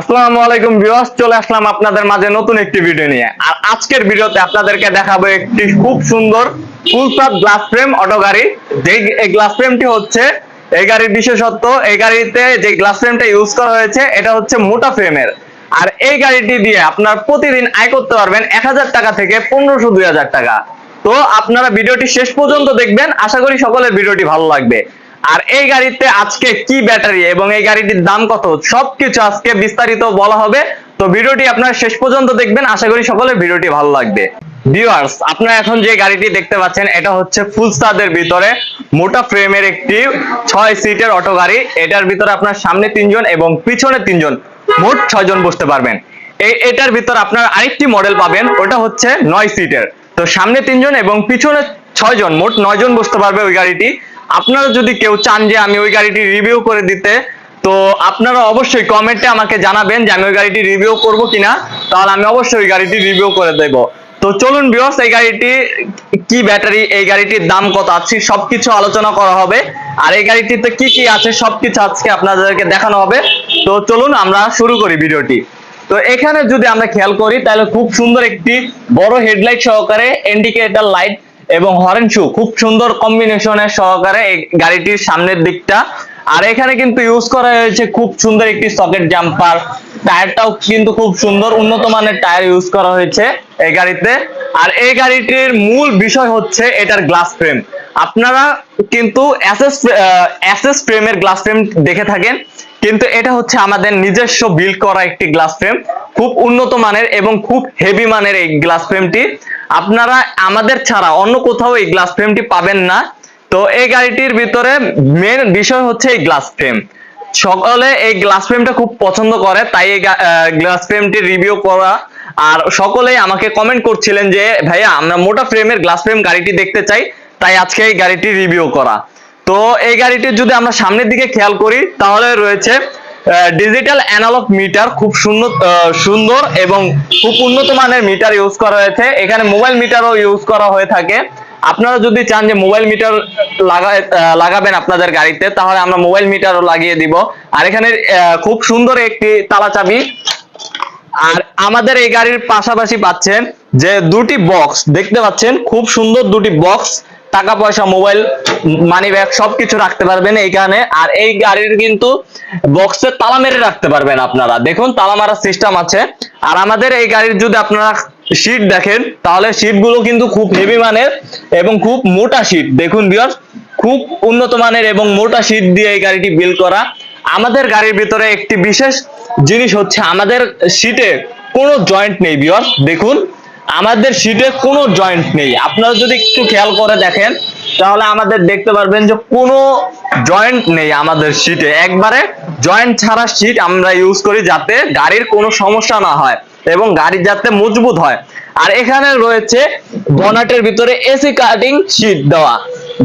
আসসালামু আলাইকুম ভিউয়ার্স, চলে আসলাম আপনাদের মাঝে নতুন একটি ভিডিও নিয়ে। আর আজকের ভিডিওতে আপনাদেরকে দেখাবো একটি খুব সুন্দর ফুল সাপ গ্লাস ফ্রেম অটো গাড়ি এই গ্লাস ফ্রেমটি হচ্ছে, এই গাড়ির বিশেষত্ব, এই গাড়িতে যে গ্লাস ফ্রেমটা ইউজ করা হয়েছে, এটা হচ্ছে মোটা ফ্রেমের আর এই গাড়িটি দিয়ে আপনার প্রতিদিন আয় করতে পারবেন এক হাজার টাকা থেকে পনেরোশো দুই হাজার টাকা। তো আপনারা ভিডিওটি শেষ পর্যন্ত দেখবেন। আশা করি সকলের ভিডিওটি ভালো লাগবে। আর এই গাড়িতে আজকে কি ব্যাটারি এবং এই গাড়িটির দাম কত? সবকিছু আজকে বিস্তারিত বলা হবে। তো ভিডিওটি আপনারা শেষ পর্যন্ত দেখবেন। আশা করি সকলের ভিডিওটি ভালো লাগবে। ভিউয়ার্স আপনারা এখন যে গাড়িটি দেখতে পাচ্ছেন, এটা হচ্ছে ফুল ভিতরে মোটা ফ্রেমের একটি ছয় সিটের অটো গাড়ি। এটার ভিতরে আপনার সামনে তিনজন এবং পিছনে তিনজন, মোট ছয় জন বসতে পারবেন। এই এটার ভিতর আপনার আরেকটি মডেল পাবেন, ওটা হচ্ছে নয় সিটের। তো সামনে তিনজন এবং পিছনে ছয় জন মোট নয় জন বসতে পারবে ওই গাড়িটি। আপনারা যদি কেউ চান যে আমি ওই গাড়িটি রিভিউ করে দিতে, তো আপনারা অবশ্যই কমেন্টে আমাকে জানাবেন যে আমি ওই গাড়িটি রিভিউ করব কিনা, তাহলে আমি অবশ্যই ওই গাড়িটি রিভিউ করে দেব। তো চলুন বিয়স এই গাড়িটি, কি ব্যাটারি এই গাড়িটির দাম কত আছে, সবকিছু আলোচনা করা হবে। আর এই গাড়িটিতে কি কি আছে, সবকিছু আজকে আপনাদেরকে দেখানো হবে। তো চলুন আমরা শুরু করি ভিডিওটি। তো এখানে যদি আমরা খেয়াল করি, তাহলে খুব সুন্দর একটি বড় হেডলাইট সহকারে ইন্ডিকেটর লাইট এবং হরেন শু খুব সুন্দর কম্বিনেশনের সহকারে এই গাড়িটির সামনের দিকটা। আর এখানে কিন্তু ইউজ করা হয়েছে খুব সুন্দর একটি সকেট জাম্পার টায়ারটাও কিন্তু খুব সুন্দর, উন্নত মানের টায়ার ইউজ করা হয়েছে এই গাড়িতে। আর এই গাড়িটির মূল বিষয় হচ্ছে এটার গ্লাস ফ্রেম আপনারা কিন্তু এসএস এসএস ফ্রেমের গ্লাস ফ্রেম দেখে থাকেন। কিন্তু এটা হচ্ছে আমাদের নিজস্ব বিল্ড করা একটি গ্লাস ফ্রেম খুব উন্নত মানের এবং খুব হেভি মানের এই গ্লাস ফ্রেমটি আপনারা আমাদের ছাড়া অন্য কোথাও এই গ্লাস ফ্রেমটি পাবেন না। তো এই গাড়িটির ভিতরে মেন বিষয় হচ্ছে এই গ্লাস ফ্রেম সকলে এই গ্লাস ফ্রেমটা খুব পছন্দ করে, তাই এই গ্লাস ফ্রেমটি রিভিউ করা। আর সকলেই আমাকে কমেন্ট করছিলেন যে, ভাইয়া, আমরা মোটা ফ্রেমের গ্লাস ফ্রেম গাড়িটি দেখতে চাই, তাই আজকে এই গাড়িটি রিভিউ করা। তো এই গাড়িটির যদি আমরা সামনের দিকে খেয়াল করি, তাহলে রয়েছে ডিজিটাল অ্যানালগ মিটার খুব সুন্দর সুন্দর এবং খুব উন্নত মানের মিটার ইউজ করা হয়েছে। এখানে মোবাইল মিটারও ইউজ করা হয়ে থাকে। আপনারা যদি চান যে মোবাইল মিটার লাগায় লাগাবেন আপনাদের গাড়িতে, তাহলে আমরা মোবাইল মিটারও লাগিয়ে দিব। আর এখানে খুব সুন্দর একটি তালা চাবি। আর আমাদের এই গাড়ির পাশাপাশি পাচ্ছেন যে দুটি বক্স দেখতে পাচ্ছেন? খুব সুন্দর দুটি বক্স টাকা পয়সা মোবাইল মানি ব্যাগ সবকিছু রাখতে পারবেন এইখানে। আর এই গাড়ির কিন্তু বক্সে তালা মেরে রাখতে পারবেন আপনারা। দেখুন, তালা মারার সিস্টেম আছে। আর আমাদের এই গাড়ির যদি আপনারা সিট দেখেন, তাহলে সিটগুলো কিন্তু খুব হেভি মানের এবং খুব মোটা সিট দেখুন বিয়ার খুব উন্নত মানের এবং মোটা সিট দিয়ে এই গাড়িটি বিল করা। আমাদের গাড়ির ভিতরে একটি বিশেষ জিনিস হচ্ছে, আমাদের সিটে কোনো জয়েন্ট নেই বিয়ার দেখুন আমাদের সিটে কোনো জয়েন্ট নেই। আপনারা যদি একটু খেয়াল করে দেখেন, তাহলে আমাদের দেখতে পারবেন যে কোনো জয়েন্ট নেই আমাদের সিটে একবারে জয়েন্ট ছাড়া সিট আমরা ইউজ করি যাতে গাড়ির কোনো সমস্যা না হয় এবং গাড়ি যাতে মজবুত হয়। আর এখানে রয়েছে বনাটের ভিতরে এসি কাটিং সিট দেওয়া,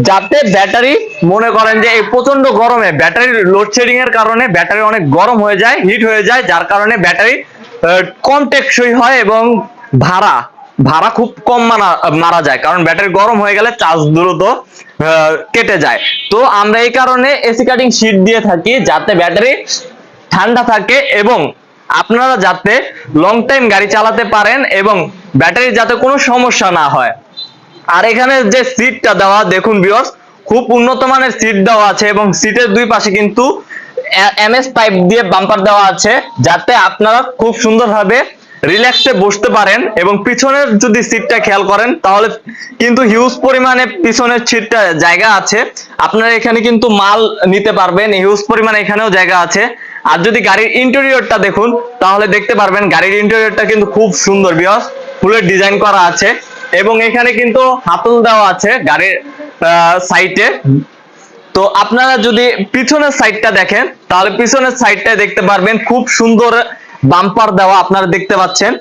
যাতে ব্যাটারি মনে করেন যে এই প্রচণ্ড গরমে ব্যাটারির লোডশেডিং এর কারণে ব্যাটারি অনেক গরম হয়ে যায় হিট হয়ে যায়, যার কারণে ব্যাটারি কম টেকসই হয় এবং ভাড়া। ভাড়া খুব কম মারা মারা যায়, কারণ ব্যাটারি গরম হয়ে গেলে চার্জ দ্রুত কেটে যায়। তো আমরা এই কারণে এসি কাটিং শীট দিয়ে থাকি, যাতে ব্যাটারি ঠান্ডা থাকে এবং আপনারা যাতে লং টাইম গাড়ি চালাতে পারেন এবং ব্যাটারির যাতে কোনো সমস্যা না হয়। আর এখানে যে সিটটা দেওয়া, দেখুন বিয়স খুব উন্নত মানের সিট দেওয়া আছে এবং সিটের দুই পাশে কিন্তু এমএস পাইপ দিয়ে বাম্পার দেওয়া আছে, যাতে আপনারা খুব সুন্দরভাবে রিল্যাক্সে বসতে পারেন এবং পিছনের যদি সিটটা খেয়াল করেন, তাহলে কিন্তু হিউজ পরিমাণে পিছনের সিটটা জায়গা আছে। আপনারা এখানে কিন্তু মাল নিতে পারবেন হিউজ পরিমাণে এখানেও জায়গা আছে। আর যদি গাড়ির ইন্টেরিয়রটা দেখুন, তাহলে দেখতে পারবেন গাড়ির ইন্টেরিয়রটা কিন্তু খুব সুন্দর বিয়স ফুলের ডিজাইন করা আছে এবং এখানে কিন্তু হাতল দেওয়া আছে গাড়ির সাইটে তো আপনারা যদি পিছনের সাইডটা দেখেন, তাহলে পিছনের সাইডটা দেখতে পারবেন খুব সুন্দর বাম্পার দেওয়া আপনারা দেখতে পাচ্ছেন।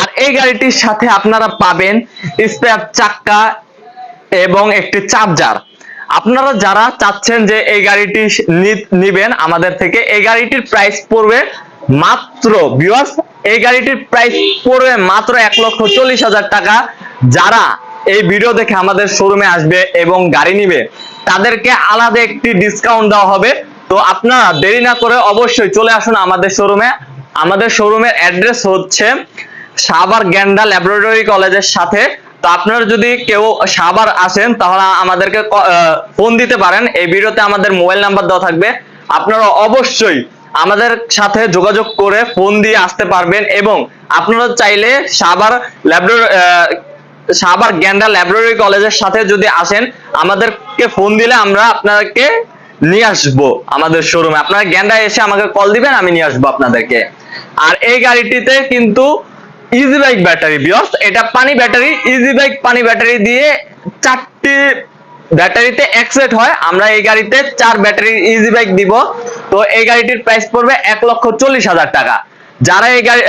আর এই গাড়িটির সাথে আপনারা পাবেন স্পেয়ার চাক্কা এবং একটি চার্জার। আপনারা যারা চাচ্ছেন যে এই গাড়িটি নিবেন আমাদের থেকে, এই গাড়িটির প্রাইস পড়বে মাত্র ভিউয়ার্স এই গাড়িটির প্রাইস পড়বে মাত্র এক লক্ষ চল্লিশ হাজার টাকা। যারা এই ভিডিও দেখে আমাদের শোরুমে আসবে এবং গাড়ি নিবে, তাদেরকে আলাদা একটি ডিসকাউন্ট দেওয়া হবে। তো আপনারা দেরি না করে অবশ্যই চলে আসুন আমাদের শোরুমে আমাদের শোরুমের অ্যাড্রেস হচ্ছে সাভার গ্যান্ডা ল্যাবরেটরি কলেজের সাথে। তো আপনারা যদি কেউ সাভার আসেন, তাহলে আমাদেরকে ফোন দিতে পারেন। এই ভিডিওতে আমাদের মোবাইল নাম্বার দেওয়া থাকবে। আপনারা অবশ্যই আমাদের সাথে যোগাযোগ করে ফোন দিয়ে আসতে পারবেন এবং আপনারা চাইলে সাভার ল্যাবরেটরি সাভার গ্যান্ডা ল্যাবরেটরি কলেজের সাথে যদি আসেন, আমাদেরকে ফোন দিলে আমরা আপনাকে নিয়ে আসব আমাদের শোরুমে আপনারা গ্যান্ডা এসে আমাকে কল দিবেন, আমি নিয়ে আসব আপনাদেরকে। আর এই গাড়িটিতে কিন্তু ইজি বাইক ব্যাটারি বিয়স, এটা পানি ব্যাটারি ইজি বাইক পানি ব্যাটারি দিয়ে চারটি ব্যাটারিতে এক সেট হয়। আমরা এই গাড়িতে চার ব্যাটারি ইজি বাইক দিব। তো এই গাড়িটির প্রাইস পড়বে এক লক্ষ চল্লিশ হাজার টাকা। যারা এই গাড়ি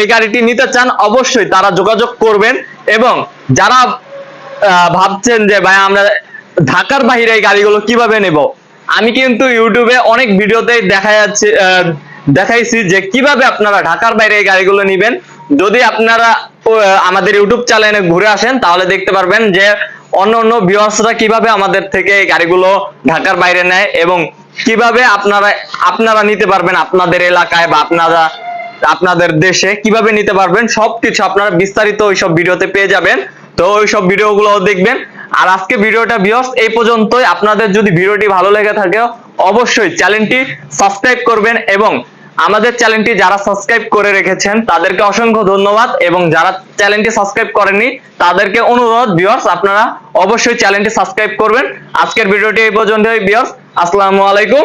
এই গাড়িটি নিতে চান, অবশ্যই তারা যোগাযোগ করবেন এবং যারা ভাবছেন যে, ভাই, আমরা ঢাকার বাহিরে এই গাড়িগুলো কীভাবে নেব? আমি কিন্তু ইউটিউবে অনেক ভিডিওতে দেখা যাচ্ছে দেখাইছি যে কীভাবে আপনারা ঢাকার বাইরে এই গাড়িগুলো নেবেন। যদি আপনারা আমাদের ইউটিউব চ্যানেলে ঘুরে আসেন, তাহলে দেখতে পারবেন যে অন্য অন্য ভিউয়ার্সরা কীভাবে আমাদের থেকে এই গাড়িগুলো ঢাকার বাইরে নেয় এবং কীভাবে আপনারা আপনারা নিতে পারবেন আপনাদের এলাকায় বা আপনারা, আপনাদের দেশে কীভাবে নিতে পারবেন, সবকিছু আপনারা বিস্তারিত ওইসব ভিডিওতে পেয়ে যাবেন। তো ওইসব ভিডিওগুলো দেখবেন। আর আজকে ভিডিওটা বিয়স এই পর্যন্তই। আপনাদের যদি ভিডিওটি ভালো লেগে থাকে, অবশ্যই চ্যানেলটি সাবস্ক্রাইব করবেন এবং আমাদের চ্যানেলটি যারা সাবস্ক্রাইব করে রেখেছেন, তাদেরকে অসংখ্য ধন্যবাদ এবং যারা চ্যানেলটি সাবস্ক্রাইব করেনি তাদেরকে অনুরোধ ভিউয়ার্স আপনারা অবশ্যই চ্যানেলটি সাবস্ক্রাইব করবেন। আজকের ভিডিওটি এই পর্যন্তই ভিউয়ার্স আসসালামু আলাইকুম।